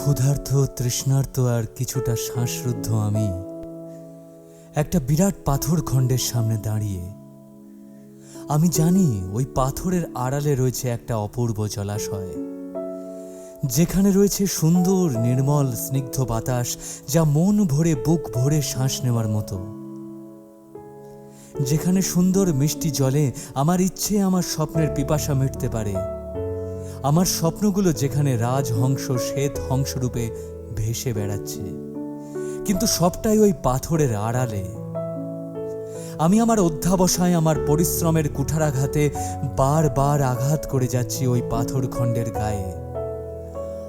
ক্ষুধার্ত, তৃষ্ণার্ত আর কিছুটা শ্বাসরুদ্ধ আমি একটা বিরাট পাথর খণ্ডের সামনে দাঁড়িয়ে। আমি জানি ওই পাথরের আড়ালে রয়েছে একটা অপূর্ব জলাশয়, যেখানে রয়েছে সুন্দর, নির্মল, স্নিগ্ধ বাতাস যা মন ভরে, বুক ভরে শ্বাস নেওয়ার মতো। যেখানে সুন্দর মিষ্টি জলে আমার ইচ্ছে, আমার স্বপ্নের পিপাসা মিটতে পারে। আমার স্বপ্নগুলো যেখানে রাজহংস শ্বেত হংসরূপে ভেসে বেড়াচ্ছে। কিন্তু সবটাই ওই পাথরের আড়ালে। আমি আমার অধ্যাবসায় আমার পরিশ্রমের কুঠারাঘাতে বারবার আঘাত করে যাচ্ছি ওই পাথর খণ্ডের গায়ে।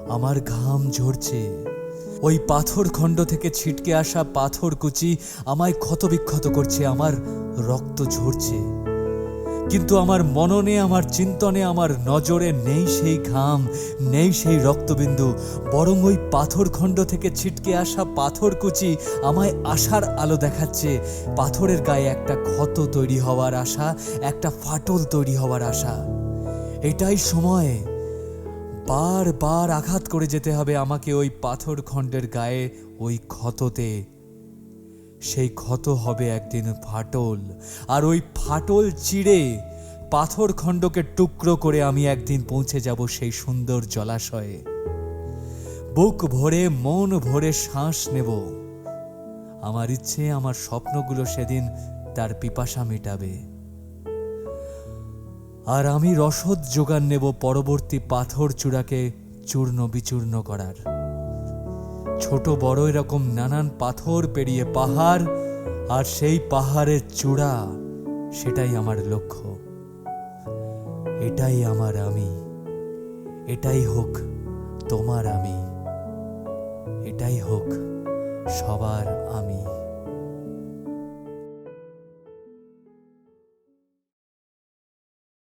আমার ঘাম ঝরছে। ওই পাথর খণ্ড থেকে ছিটকে আসা পাথর কুচি আমায় ক্ষতবিক্ষত করছে, আমার রক্ত ঝরছে। কিন্তু আমার মননে, আমার চিন্তনে, আমার নজরে নেই সেই ঘাম, নেই সেই রক্তবিন্দু। বরং ওই পাথর খণ্ড থেকে ছিটকে আসা পাথর কুচি আমায় আশার আলো দেখাচ্ছে। পাথরের গায়ে একটা ক্ষত তৈরি হওয়ার আশা, একটা ফাটল তৈরি হওয়ার আশা। এটাই সময়। বারবার আঘাত করে যেতে হবে আমাকে ওই পাথর খণ্ডের গায়ে, ওই ক্ষততে। সেই ক্ষত হবে একদিন ফাটল। আর ওই ফাটল চিড়ে পাথর খণ্ডকে টুকরো করে আমি একদিন পৌঁছে যাব সেই সুন্দর জলাশয়ে। বুক ভরে, মন ভরে শ্বাস নেব। আমার ইচ্ছে, আমার স্বপ্নগুলো সেদিন তার পিপাসা মেটাবে। আর আমি রসদ যোগান নেব পরবর্তী পাথর চূড়াকে চূর্ণ বিচূর্ণ করার। ছোট বড় এরকম নানান পাথর পেরিয়ে পাহাড় আর সেই পাহাড়ের চূড়া, সেটাই আমার লক্ষ্য। এটাই আমার আমি। এটাই হোক তোমার আমি। এটাই হোক সবার আমি।